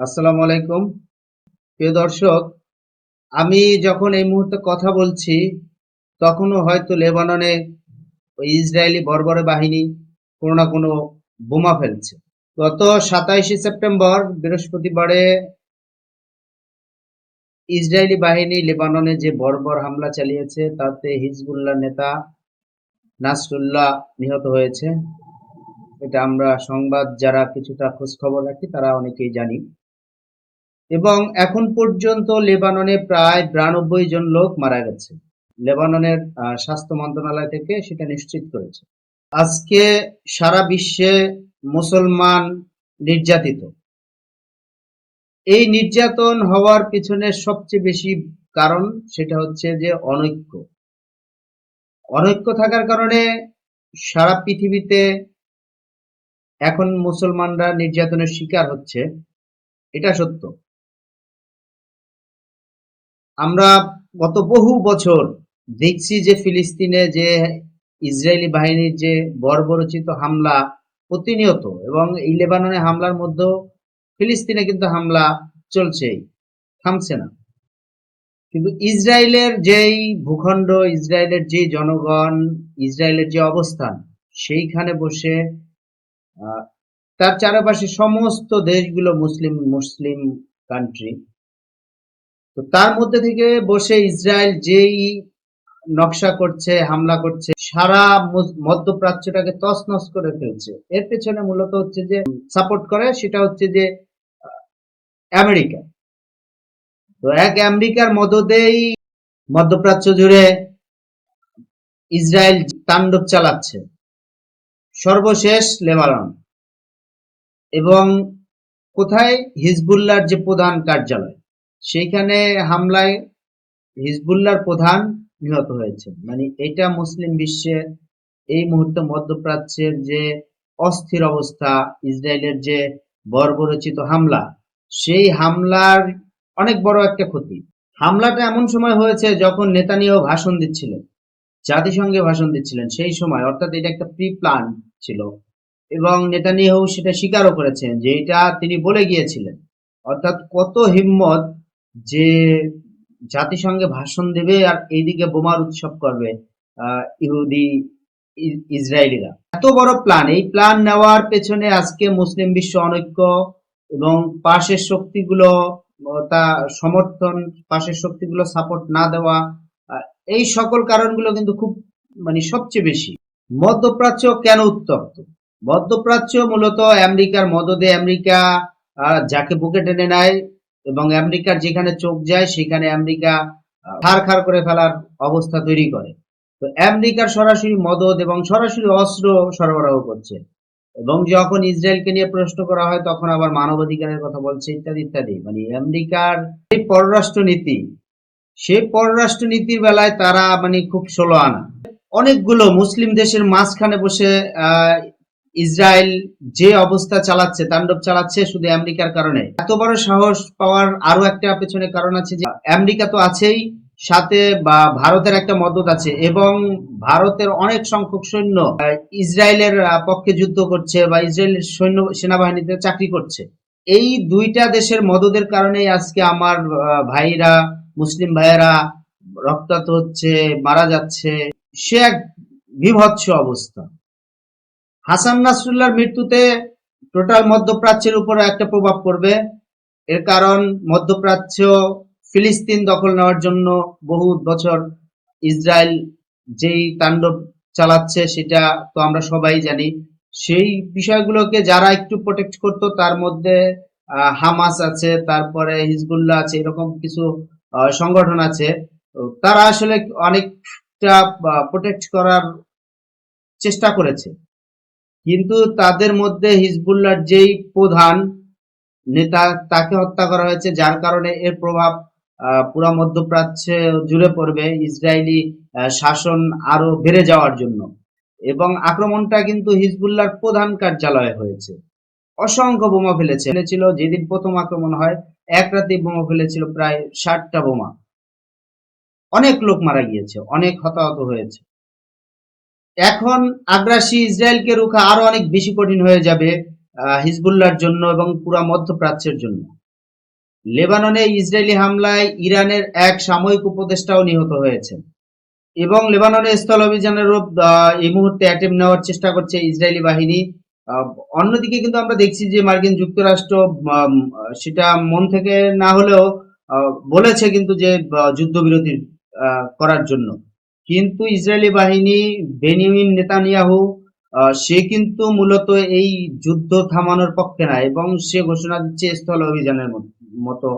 আসসালামু আলাইকুম। প্রিয় দর্শক, আমি যখন এই মুহূর্তে কথা বলছি, তখনও হয়তো লেবাননে ইসরায়েলি বর্বর বাহিনী কোনো না কোনো বোমা ফেলছে। গত সাতাইশে সেপ্টেম্বর, বৃহস্পতিবারে ইসরায়েলি বাহিনী লেবাননে যে বর্বর হামলা চালিয়েছে, তাতে হিজবুল্লাহ নেতা নাসরুল্লাহ নিহত হয়েছে। এটা আমরা সংবাদ যারা কিছুটা খোঁজ খবর রাখি, তারা অনেকেই জানি। এবং এখন পর্যন্ত লেবাননে প্রায় বিরানব্বই জন লোক মারা গেছে। লেবাননের স্বাস্থ্য মন্ত্রণালয় থেকে সেটা নিশ্চিত করেছে। আজকে সারা বিশ্বে মুসলমান নির্যাতিত। এই নির্যাতন হওয়ার পিছনে সবচেয়ে বেশি কারণ সেটা হচ্ছে যে অনৈক্য। অনৈক্য থাকার কারণে সারা পৃথিবীতে এখন মুসলমানরা নির্যাতনের শিকার হচ্ছে। এটা সত্য। আমরা গত বহু বছর দেখছি যে ফিলিস্তিনে যে ইসরায়েলি বাহিনীর যে বর্বরচিত হামলা প্রতিনিয়ত এবং এই লেবাননে হামলার মধ্যেও ফিলিস্তিনে কিন্তু হামলা চলছেই, থামছে না। কিন্তু ইসরায়েলের যেই ভূখণ্ড, ইসরায়েলের যে জনগণ, ইসরায়েলের যে অবস্থান, সেইখানে বসে তার চারপাশে সমস্ত দেশগুলো মুসলিম মুসলিম কান্ট্রি তো তার মধ্যে থেকে বসে ইসরায়েল যেই নকশা করছে, হামলা করছে, সারা মধ্যপ্রাচ্যটাকে তছনছ করে ফেলছে। এর পেছনে মূলত হচ্ছে যে সাপোর্ট করে সেটা হচ্ছে যে আমেরিকা। তো এক আমেরিকার মদদেই মধ্যপ্রাচ্য জুড়ে ইসরায়েল তাণ্ডব চালাচ্ছে। সর্বশেষ লেবানন। এবং কোথায়? হিজবুল্লাহর যে প্রধান কার্যালয়। সেইখানে হামলায় হিজবুল্লাহর প্রধান নিহত হয়েছে মানে এটা মুসলিম বিশ্বে এই মুহূর্তে মধ্যপ্রাচ্যের যে অস্থির অবস্থা, ইসরায়েলের যে বর্বরচিত হামলা, সেই হামলার অনেক বড় একটা ক্ষতি। হামলাটা এমন সময় হয়েছে যখন নেতানিয়াহু ভাষণ দিচ্ছিলেন, জাতিসংঘে ভাষণ দিচ্ছিলেন সেই সময়। অর্থাৎ এটা একটা প্রি প্ল্যান ছিল এবং নেতানিয়াহু সেটা স্বীকারও করেছেন যে এটা তিনি বলে গিয়েছিলেন। অর্থাৎ কত হিম্মত যে জাতিসংঘে ভাষণ দেবে আর এইদিকে বোমার উৎসব করবে ইহুদি ইসরায়েলিরা। এত বড় প্ল্যান এই প্ল্যান নেওয়ার পেছনে আজকে মুসলিম বিশ্ব অনৈক্য এবং পাশের শক্তিগুলো, তা সমর্থন, পাশের শক্তিগুলো সাপোর্ট না দেওয়া এই সকল কারণগুলো কিন্তু খুব মানে সবচেয়ে বেশি। মধ্যপ্রাচ্য কেন উত্তপ্ত? মধ্যপ্রাচ্য মূলত আমেরিকার মদদে আমেরিকা যাকে বুকে টেনে নেয় এবং আমেরিকার যেখানে চোখ যায়, সেখানে আমেরিকা খার খার করে ফেলার অবস্থা তৈরি করে। তো আমেরিকার সরাসরি মদত এবং সরাসরি অস্ত্র সরবরাহ করছে। এবং যখন ইসরায়েলকে নিয়ে প্রশ্ন করা হয়, তখন আবার মানবাধিকারের কথা বলছে, ইত্যাদি ইত্যাদি। মানে আমেরিকার যে পররাষ্ট্র নীতি সেই পররাষ্ট্র নীতির বেলায় তারা মানে খুব ষোলো আনা। অনেকগুলো মুসলিম দেশের মাঝখানে বসে ইসরায়েল যে অবস্থা চালাচ্ছে, তাণ্ডব চালাচ্ছে শুধু আমেরিকার কারণে। এত বড় সাহস পাওয়ার আরও একটা পেছনে কারণ আছে যে, আমেরিকা তো আছেই, সাথে বা ভারতের একটা মদত আছে এবং ভারতের অনেক সংখ্যক সৈন্য ইসরায়েলের পক্ষে যুদ্ধ করছে বা ইসরায়েলের সৈন্য সেনাবাহিনীতে চাকরি করছে। এই দুইটা দেশের মদদের কারণেই আজকে আমার ভাইরা, মুসলিম ভাইয়েরা রক্তাক্ত হচ্ছে, মারা যাচ্ছে। সে এক বিভৎস অবস্থা। হাসান নাসরুল্লাহর মৃত্যুতে টোটাল মধ্যপ্রাচ্যের উপর একটা প্রভাব পড়বে। এর কারণ, মধ্যপ্রাচ্য ফিলিস্তিন দখল নেওয়ার জন্য বহু বছর ইসরায়েল যেই তাণ্ডব চালাচ্ছে, সেটা তো আমরা সবাই জানি। সেই বিষয়গুলোকে যারা একটু প্রোটেক্ট করতো, তার মধ্যে হামাস আছে, তারপরে হিজবুল্লাহ আছে, এরকম কিছু সংগঠন আছে। তারা আসলে অনেকটা প্রোটেক্ট করার চেষ্টা করেছে। কিন্তু তাদের মধ্যে হিজবুল্লাহর যেই প্রধান নেতা, তাকে হত্যা করা হয়েছে, যার কারণে এর প্রভাব পুরা মধ্যপ্রাচ্যে জুড়ে পড়বে ইসরায়েলি শাসন আরও বেড়ে যাওয়ার জন্য। এবং আক্রমণটা কিন্তু হিজবুল্লাহর প্রধান কার্যালয়ে হয়েছে। অসংখ্য বোমা ফেলেছে। ফেলেছিল, যেদিন প্রথম আক্রমণ হয়, এক রাতে বোমা ফেলেছিল প্রায় ষাটটা বোমা। অনেক লোক মারা গিয়েছে, অনেক হতাহত হয়েছে। এখন আগ্রাসী ইসরায়েলকে রুখা আরও অনেক বেশি কঠিন হয়ে যাবে আহ, হিজবুল্লাহর জন্য এবং পুরা মধ্যপ্রাচ্যের জন্য। লেবাননে ইসরায়েলি হামলায় ইরানের এক সাময়িক উপদেষ্টাও নিহত হয়েছেন এবং লেবাননে স্থল অভিযানের এই মুহূর্তে অ্যাটেম্প নেওয়ার চেষ্টা করছে ইসরায়েলি বাহিনী। অন্যদিকে কিন্তু আমরা দেখছি যে মার্কিন যুক্তরাষ্ট্র সেটা মন থেকে না হলেও বলেছে কিন্তু যে যুদ্ধবিরতি করার জন্য। কিন্তু ইসরায়েলি বাহিনী বেনিয়ামিন নেতানিয়াহু সে কিন্তু মূলত এই যুদ্ধ থামানোর পক্ষে না এবং সে ঘোষণা দিচ্ছে স্থল অভিযানের মতো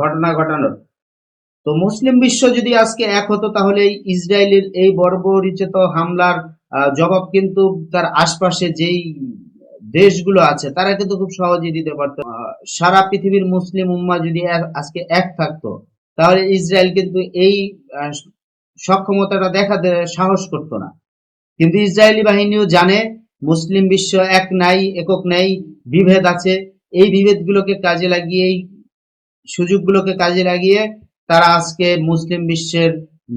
ঘটনা ঘটানোর। তো মুসলিম বিশ্ব যদি আজকে এক হতো তাহলে ইসরায়েলের এই বর্বরিচিত হামলার জবাব কিন্তু তার আশপাশে যেই দেশগুলো আছে তারা কিন্তু খুব সহজেই দিতে পারতো। সারা পৃথিবীর মুসলিম উম্মা যদি আজকে এক থাকতো, তাহলে ইসরায়েল কিন্তু এই সক্ষমতাটা দেখাতে সাহস করতো না। কিন্তু ইসরায়েলি বাহিনীও জানে, মুসলিম বিশ্ব এক নাই, একক নাই, বিভেদ আছে। এই বিভেদগুলোকে কাজে লাগিয়েই সুযোগগুলোকে কাজে লাগিয়ে তারা আজকে মুসলিম বিশ্বের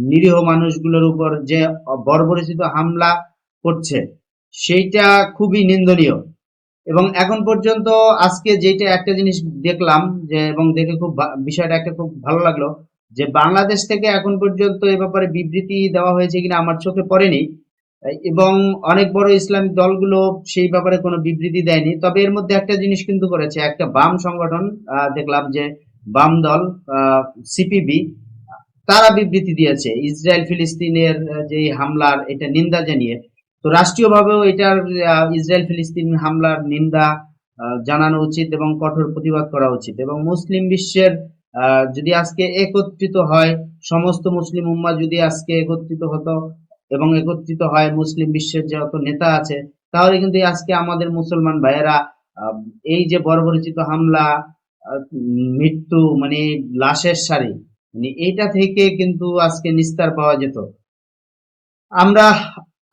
নিরীহ মানুষগুলোর উপর যে বর্বরচিত হামলা করছে, সেইটা খুবই নিন্দনীয়। এবং এখন পর্যন্ত আজকে যেটা একটা জিনিস দেখলাম, যে এবং দেখে খুব বিষয়টা একটা খুব ভালো লাগল যে বাংলাদেশ থেকে এখন পর্যন্ত এ ব্যাপারে বিবৃতি দেওয়া হয়েছে কিনা আমার চোখে পড়েনি। এবং অনেক বড় ইসলামিক দলগুলো সেই ব্যাপারে কোনো বিবৃতি দেয়নি। তবে এর মধ্যে একটা জিনিস কিন্তু করেছে, একটা বাম সংগঠন দেখলাম যে বাম দল সিপিবি, তারা বিবৃতি দিয়েছে ইসরায়েল ফিলিস্তিনের যে হামলার এটা নিন্দা জানিয়ে। তো রাষ্ট্রীয়ভাবেও এটার ইসরায়েল ফিলিস্তিন হামলার নিন্দা জানানো উচিত এবং কঠোর প্রতিবাদ করা উচিত। এবং মুসলিম বিশ্বের যদি আজকে একত্রিত হয়, সমস্ত মুসলিম উম্মা যদি আজকে একত্রিত হতো এবং একত্রিত হয়, মুসলিম বিশ্বের যত নেতা আছে, তাহলে কিন্তু আজকে আমাদের মুসলমান ভাইয়েরা এই যে বর্বরচিত হামলা মৃত্যু মানে লাশের সারি মানে এইটা থেকে কিন্তু আজকে নিস্তার পাওয়া যেত। আমরা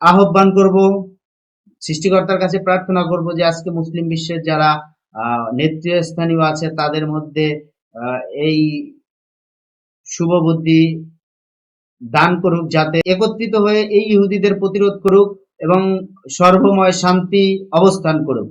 আহ্বান করব, সৃষ্টিকর্তার কাছে প্রার্থনা করব যে আজকে মুসলিম বিশ্বের যারা নেতৃস্থানীয় আছে, তাদের মধ্যে এই শুভ বুদ্ধি দান করুক যাতে একত্রিত হয়ে এই ইহুদিদের প্রতিরোধ করুক এবং সর্বময় শান্তি অবস্থান করুক।